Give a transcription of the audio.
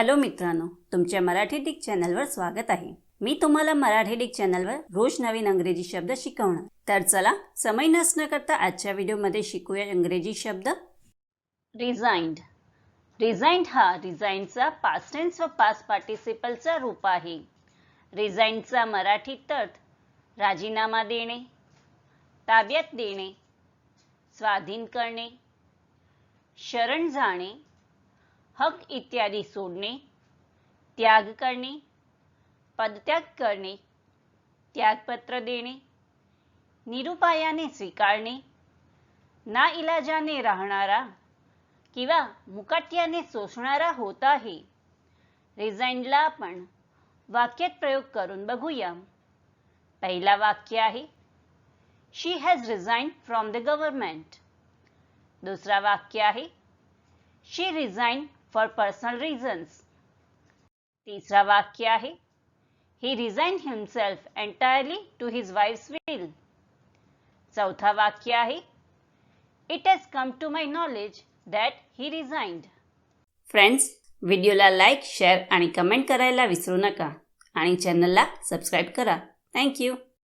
Hello मित्रांनो तुमच्या Marathi Dick चॅनलवर स्वागत आहे. मी तुम्हाला मराठी डिक चॅनलवर रोज नवीन अंग्रेजी शब्द शिकवणार. तर चला समय नसणं करता आजच्या व्हिडिओमध्ये शिकूया इंग्रजी शब्द. रिझाइंड रिझाइंड हा रिझाईनचा पास्ट टेन्स व पास्ट पार्टिसिपलचा रूप आहे. रिझाइंडचा मराठीत अर्थ राजीनामा देणे ताब्यात देणे स्वाधीन करणे शरण जाणे हक इत्यादी सोडणे त्याग करणे पदत्याग करणे त्यागपत्र देणे निरुपायाने स्वीकारणे ना इलाजाने राहणारा किंवा मुकाट्याने सोसणारा होत आहे. रिझाईनला आपण वाक्यात प्रयोग करून बघूया. पहिला वाक्य आहे she has resign from the government दुसरा वाक्य आहे she resign for personal reasons. तिसरा वाक्य आहे. He resigned himself entirely to his wife's will चौथा वाक्य आहे. It has come to my knowledge that he resigned friends व्हिडिओला लाईक शेअर आणि कमेंट करायला विसरू नका. आणि चॅनलला सबस्क्राईब करा. थँक्यू